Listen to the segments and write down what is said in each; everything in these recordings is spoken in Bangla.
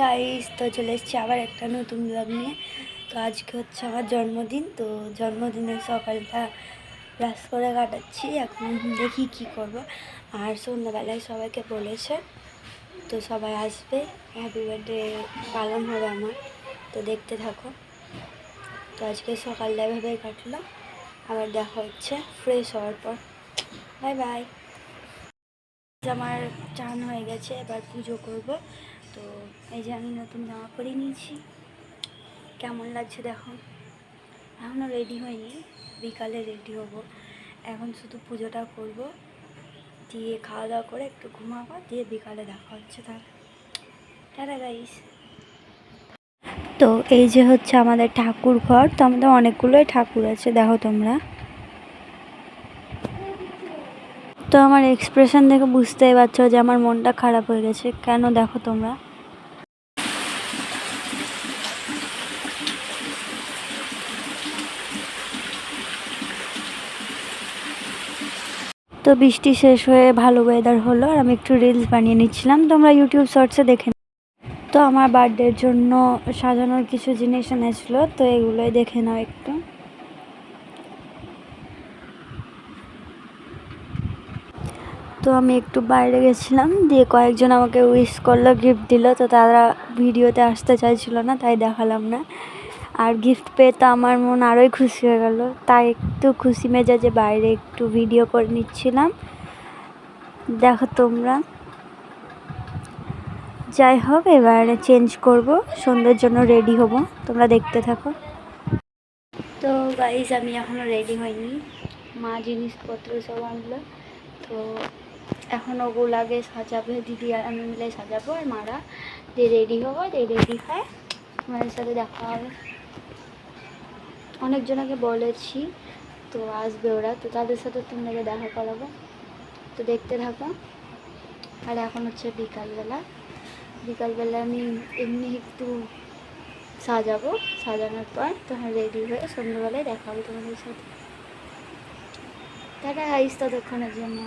গাইস তো চলে এসেছি আবার একটা নতুন ব্লগ নিয়ে। তো আজকে হচ্ছে আমার জন্মদিন, তো জন্মদিনের সকালটা ব্রাশ করে কাটাচ্ছি। এখন দেখি কি করব। আর সন্ধ্যাবেলায় সবাইকে বলেছে, তো সবাই আসবে। হ্যাপি বার্থডে পালন হবে আমার, তো দেখতে থাকো। তো আজকে সকালটা এভাবেই কাটলো। আবার দেখা হচ্ছে ফ্রেশ হওয়ার পর। বাই বাই আমার চান হয়ে গেছে, এবার পুজো করব। তো এই যে আমি নতুন জামা পরে নিয়েছি। কেমন লাগছে দেখো? এখনও রেডি হয়নি, বিকালে রেডি হব। এখন শুধু পুজোটা করব, দিয়ে খাওয়া দাওয়া করে একটু ঘুমাবো, দিয়ে বিকালে দেখা হচ্ছে তাহলে টাটা গাইস তো এই যে হচ্ছে আমাদের ঠাকুর ঘর, তো আমাদের অনেকগুলোই ঠাকুর আছে, দেখো তোমরা। তো আমার এক্সপ্রেশন দেখে বুঝতেই পারছ যে আমার মনটা খারাপ হয়ে গেছে। কেন দেখো তোমরা? তো বৃষ্টি শেষ হয়ে ভালো ওয়েদার হলো আর আমি একটু রিলস বানিয়ে নিচ্ছিলাম। তোমরা ইউটিউব শর্টসে দেখে। তো আমার বার্থডের জন্য সাজানোর কিছু জিনিস এনেছিলো, তো এগুলোই দেখে নাও একটু। তো আমি একটু বাইরে গেছিলাম, দিয়ে কয়েকজন আমাকে উইশ করল গিফট দিল, তো তারা ভিডিওতে আসতে চাইছিল না, তাই দেখালাম না। আর গিফট পেয়ে তো আমার মন আরোই খুশি হয়ে গেল। তাই একটু খুশি মেজাজে বাইরে একটু ভিডিও করে নিচ্ছিলাম। দেখো তোমরা। যাই হোক, এবারে চেঞ্জ করব, সন্ধ্যের জন্য রেডি হব। তোমরা দেখতে থাকো। তো গাইজ আমি এখনও রেডি হইনি। মা জিনিসপত্র সব আনলো। তো এখন ওগুলো আগে সাজাবে। দিদি আর আমি মিলে সাজাবো আর মারা। দিয়ে রেডি হব দিয়ে রেডি হয় মায়ের সাথে দেখা হবে। অনেকজনকে বলেছি, তো আসবে ওরা। তো তাদের সাথে তোমাকে দেখা করাবো। তো দেখতে থাকো। আর এখন হচ্ছে বিকালবেলা। বিকালবেলা আমি এমনি একটু সাজাবো। সাজানোর পর তখন রেডি হয়ে সন্ধ্যাবেলায় দেখা হবে তোমাদের সাথে। টাটা গাইস ততক্ষণের জন্য।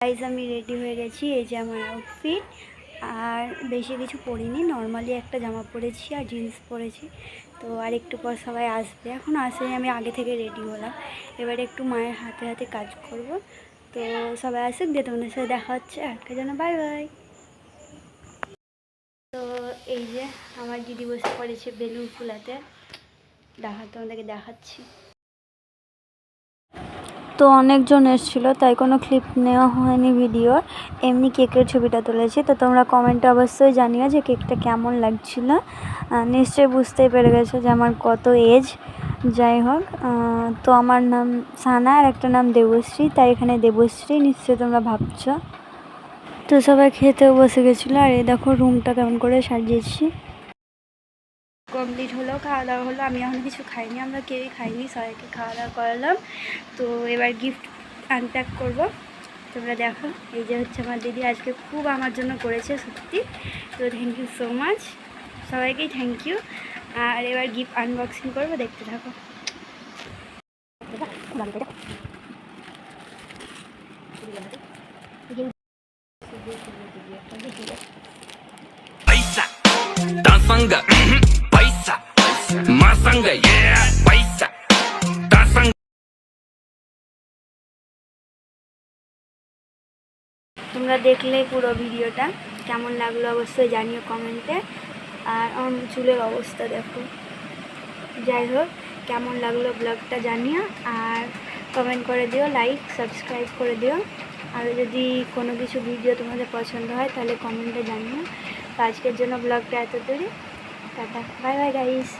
গাইজ আমি রেডি হয়ে গেছি। এই যে আমার আউটফিট আর বেশি কিছু পরিনি। নর্মালি একটা জামা পরেছি আর জিন্স পরেছি। তো আর একটু পর সবাই আসবে। এখন আসেনি আমি আগে থেকে রেডি হলাম। এবারে একটু মায়ের হাতে হাতে কাজ করব। তো সবাই আসুক দিয়ে তোমাদের সাথে দেখা হচ্ছে। আজকের জন্য বাই বাই তো এই যে আমার দিদি বসে পড়েছে বেলুন ফুলাতে। দেখা, তোমাদেরকে দেখাচ্ছি। তো অনেকজন এসেছিল, তাই কোনো ক্লিপ নেওয়া হয়নি ভিডিও এমনি কেকের ছবিটা তুলেছি, তো তোমরা কমেন্টে অবশ্যই জানিও যে কেকটা কেমন লাগছিল। নিশ্চয়ই বুঝতেই পেরে গেছো যে আমার কত এজ যাই হোক তো আমার নাম সানা আর একটা নাম দেবশ্রী, তাই এখানে দেবশ্রী নিশ্চয়ই তোমরা ভাবছ। তো সবাই খেতেও বসে গেছিল, আর এই দেখো রুমটা কেমন করে সাজিয়েছি। কমপ্লিট হলো খাওয়া দাওয়া হলো। আমি এখন কিছু খাইনি, আমরা কেউই খাইনি, সবাইকে খাওয়া দাওয়া করালাম। তো এবার গিফট আনপ্যাক করব। তোমরা দেখো, এই যে হচ্ছে আমার দিদি আজকে খুব আমার জন্য করেছে, সত্যি। তো থ্যাংক ইউ সো মাচ সবাইকেই থ্যাংক ইউ আর এবার গিফট আনবক্সিং করব, দেখতে থাকো। पैसा மாசங்க ஏ பைசா. தாசங்க. তোমরা দেখলে পুরো ভিডিওটা, কেমন লাগল অবশ্যই জানিও কমেন্টে। আর আমার চুলের অবস্থা দেখো। যাই হোক, কেমন লাগল ব্লগটা জানিও, আর কমেন্ট করে দিও লাইক সাবস্ক্রাইব করে দিও। আর যদি কোনো কিছু ভিডিও তোমাদের পছন্দ হয়, তাহলে কমেন্টে জানিও। তো আজকের জন্য ব্লগটা এত তৈরি টাটা বাই বাই গাইস